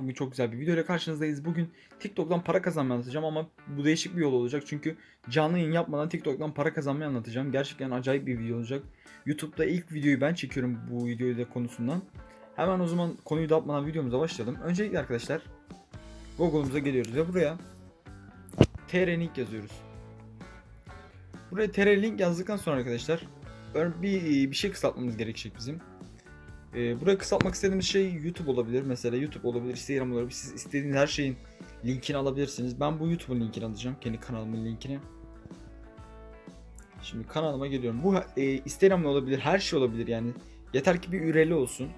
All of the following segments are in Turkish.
Bugün çok güzel bir video ile karşınızdayız. Bugün TikTok'tan para kazanmayı anlatacağım ama bu değişik bir yol olacak. Çünkü canlı yayın yapmadan TikTok'tan para kazanmayı anlatacağım. Gerçekten acayip bir video olacak. YouTube'da ilk videoyu ben çekiyorum bu videoyu da konusundan. Hemen o zaman konuyu da atmadan videomuza başlayalım. Öncelikle arkadaşlar Google'umuza geliyoruz ve buraya TR link yazıyoruz. Buraya TR link yazdıktan sonra arkadaşlar bir, bir şey kısaltmamız gerekecek bizim. Ee, buraya kısaltmak istediğimiz şey YouTube olabilir. Mesela YouTube olabilir, Instagram olabilir. Siz istediğiniz her şeyin linkini alabilirsiniz. Ben bu YouTube'un linkini alacağım. Kendi kanalımın linkini. Şimdi kanalıma geliyorum. Bu e, Instagram olabilir, her şey olabilir yani. Yeter ki bir URL'i olsun.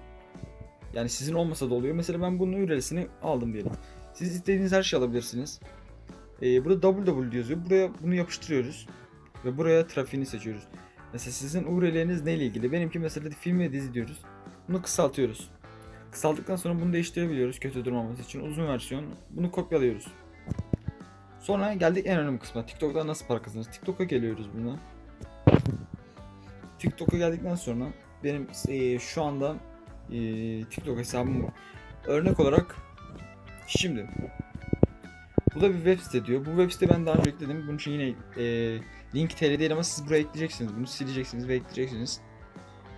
Yani sizin olmasa da oluyor. Mesela ben bunun URL'sini aldım diyelim. Siz istediğiniz her şeyi alabilirsiniz. Ee, burada www yazıyor. Buraya bunu yapıştırıyoruz. Ve buraya trafiğini seçiyoruz. Mesela sizin URL'niz neyle ilgili? Benimki mesela film ve dizi diyoruz. Bunu kısaltıyoruz. Kısalttıktan sonra bunu değiştirebiliyoruz kötü durmaması için. Uzun versiyon. Bunu kopyalıyoruz. Sonra geldik en önemli kısma. TikTok'tan nasıl para kazanırız? TikTok'a geliyoruz buna. TikTok'a geldikten sonra benim eee, şu anda eee, TikTok hesabım var. Örnek olarak şimdi bu da bir web site diyor. Bu web site ben daha önce ekledim. Bunun için yine eee link tl değil ama siz buraya ekleyeceksiniz. Bunu sileceksiniz ve ekleyeceksiniz.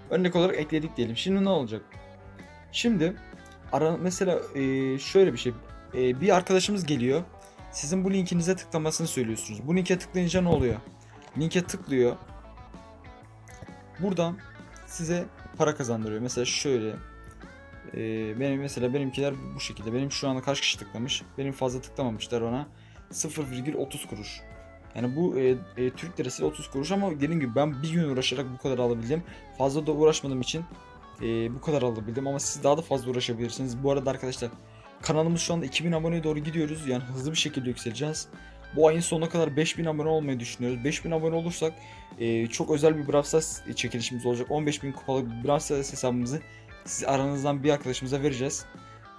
Örnek olarak ekledik diyelim. Şimdi ne olacak? Şimdi ara mesela eee, şöyle bir şey. Eee, bir arkadaşımız geliyor. Sizin bu linkinize tıklamasını söylüyorsunuz. Bu linke tıklayınca ne oluyor? Linke tıklıyor. Buradan size para kazandırıyor. Mesela şöyle. eee, benim mesela benimkiler bu şekilde. Benim şu anda kaç kişi tıklamış? Benim fazla tıklamamışlar ona. 0,30 kuruş. Yani bu e, e, Türk lirası 30 kuruş ama dediğim gibi ben bir gün uğraşarak bu kadar alabildim. Fazla da uğraşmadığım için e, bu kadar alabildim ama siz daha da fazla uğraşabilirsiniz. Bu arada arkadaşlar kanalımız şu anda 2000 aboneye doğru gidiyoruz. Yani hızlı bir şekilde yükseleceğiz. Bu ayın sonuna kadar 5000 abone olmayı düşünüyoruz. 5000 abone olursak e, çok özel bir Brawl Stars çekilişimiz olacak. 15000 kupalık bir Brawl Stars hesabımızı siz aranızdan bir arkadaşımıza vereceğiz.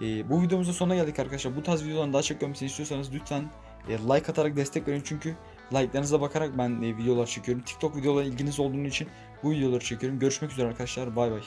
E, bu videomuzun sonuna geldik arkadaşlar. Bu tarz videoların daha çok görmesini istiyorsanız lütfen e, like atarak destek verin çünkü like'larınıza bakarak ben e, videolar çekiyorum. TikTok videolara ilginiz olduğunu için bu videoları çekiyorum. Görüşmek üzere arkadaşlar. Bay bay.